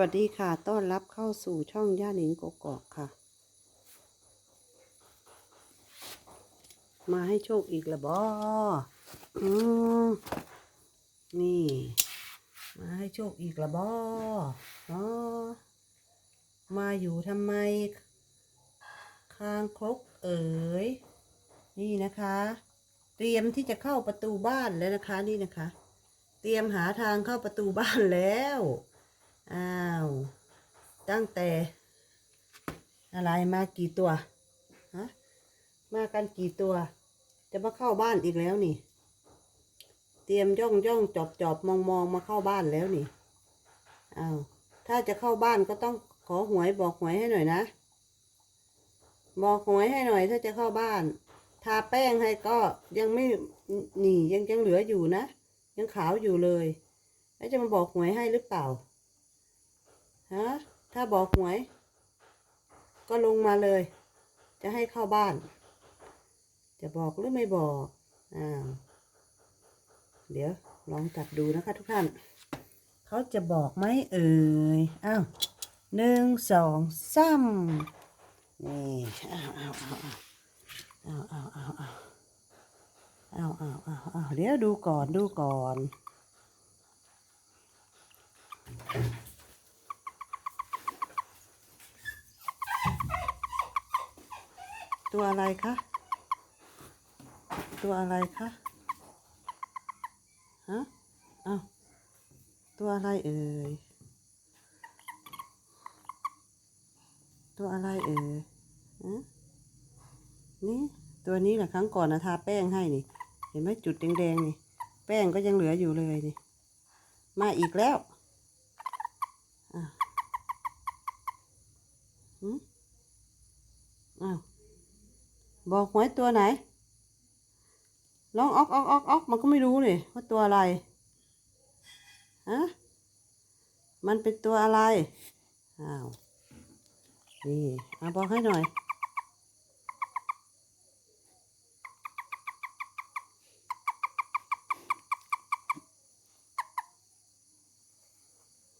วัสดีค่ะ ต้อนรับเข้าสู่ช่องย่าหนิงกกอกค่ะ มาให้โชคอีกละบออืมนี่ มาให้โชคอีกละบออ๋อมาอยู่ทำไม คางครกเอ๋ย นี่นะคะ เตรียมที่จะเข้าประตูบ้านแล้วนะคะ นี่นะคะ เตรียมหาทางเข้าประตูบ้านแล้ว อ้าว ตั้งแต่ อะไรมากี่ตัว ฮะ มากันกี่ตัว จะมาเข้าบ้านอีกแล้วนี่ เตรียมย่องย่องจอบจอบมองมองมาเข้าบ้านแล้วนี่ อ้าว ถ้าจะเข้าบ้านก็ต้องขอหวยบอกหวยให้หน่อยนะ บอกหวยให้หน่อยถ้าจะเข้าบ้าน ทาแป้งให้ก็ยังไม่หนียังยังเหลืออยู่นะ ยังขาวอยู่เลย แล้วจะมาบอกหวยให้หรือเปล่า ฮะถ้าบอกหวย ก็ลงมาเลย จะให้เข้าบ้าน จะบอกหรือไม่บอกอ้าวเดี๋ยวลองจับดูนะคะทุกท่าน เขาจะบอกไหมเอ่ย อ้าวหนึ่งสองสามนี่อ้าวอ้าวอ้าวอ้าวอ้าวอ้าวอ้าวอ้าวอ้าวอ้าวเดี๋ยวดูก่อนดูก่อน ตัวอะไรคะ ตัวอะไรคะฮะอ้าวตัวอะไรเอ่ย ตัวอะไรเอ่ยฮะนี่ตัวนี้แหละครั้งก่อนนะทาแป้งให้นี่ เห็นไหมจุดแดงๆนี่ แป้งก็ยังเหลืออยู่เลยนี่ มาอีกแล้วอะหืมอ้าว บอกหวยตัวไหนลองออกออกออกออกมันก็ไม่รู้เลยว่าตัวอะไรฮะมันเป็นตัวอะไรอ้าวนี่เอาบอกให้หน่อย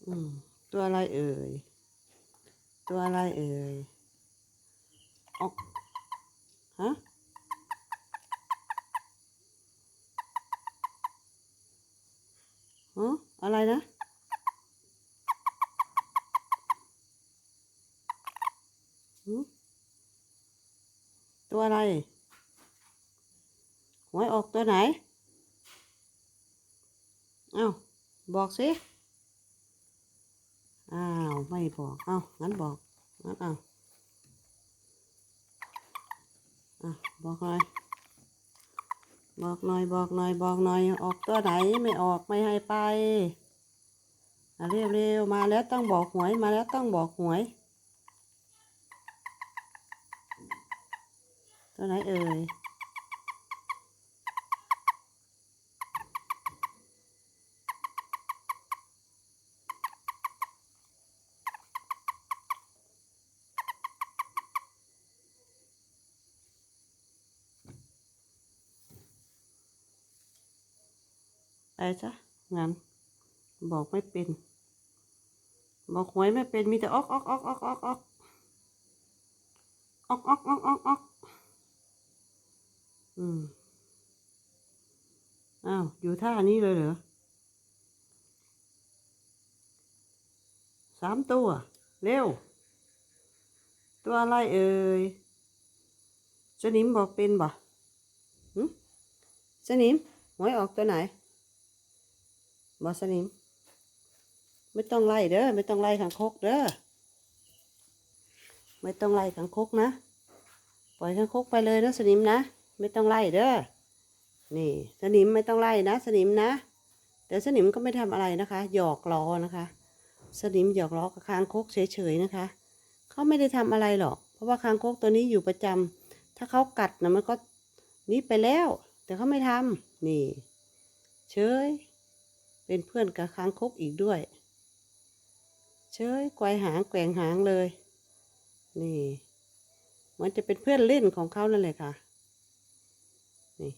อืมตัวอะไรเอ่ย ตัวอะไรเอ่ยออก ฮะฮะอะไรนะหืมตัวอะไรหวยออกตัวไหน เอ้า บอกสิ อ้าว ไม่บอก เอ้า งั้นบอก งั้นเอ้า อะบอกหน่อย บอกหน่อย บอกหน่อย บอกหน่อย ออกตัวไหนไม่ออกไม่ให้ไปเร็วเร็วมาแล้วต้องบอกหวยมาแล้วต้องบอกหวย ตัวไหนเอ่ย ไปจ้ะงั้นบอกไม่เป็น บอกหวยไม่เป็นมีแต่ออกออกออกออกออกออกออกออกออกออกออกอืมอ้าวอยู่ท่านี้เลยเหรอสามตัว เร็ว ตัวอะไรเอ่ยสนิมบอกเป็นบ่หึสนิมหวยออกตัวไหน บอสนิม ไม่ต้องไล่เด้อไม่ต้องไล่ขังคกเด้อไม่ต้องไล่ขังคกนะ ปล่อยขังคกไปเลยนะสนิมนะ ไม่ต้องไล่เด้อนี่ สนิมไม่ต้องไล่นะ สนิมนะ แต่สนิมก็ไม่ทำอะไรนะคะ หยอกล้อนะคะ สนิมหยอกล้อกับคางคกเฉยๆนะคะเขาไม่ได้ทำอะไรหรอก เพราะว่าคางคกตัวนี้อยู่ประจำถ้าเขากัดนะมันก็นี้ไปแล้ว แต่เขาไม่ทำนี่ เฉย เป็นเพื่อนกับค้างคกอีกด้วย เชยไกวหางแกว่งหางเลย นี่มันจะเป็นเพื่อนเล่นของเขานั่นแหละค่ะ นี่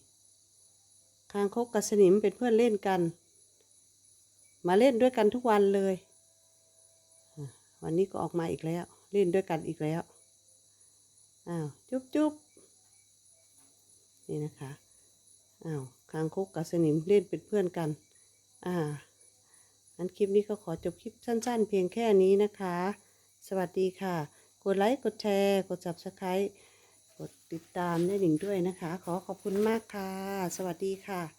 คางคกกับสนิมเป็นเพื่อนเล่นกัน มาเล่นด้วยกันทุกวันเลย วันนี้ก็ออกมาอีกแล้ว เล่นด้วยกันอีกแล้ว อ้าว จุ๊บจุ๊บนี่นะคะ อ้าวคางคกกับสนิมเล่นเป็นเพื่อนกัน อ่างั้นคลิปนี้ก็ขอจบคลิปสั้น ๆ เพียงแค่นี้นะคะ สวัสดีค่ะ กดไลค์ กดแชร์ กด subscribe กดติดตามได้หนิงด้วยนะคะ ขอขอบคุณมากค่ะ สวัสดีค่ะ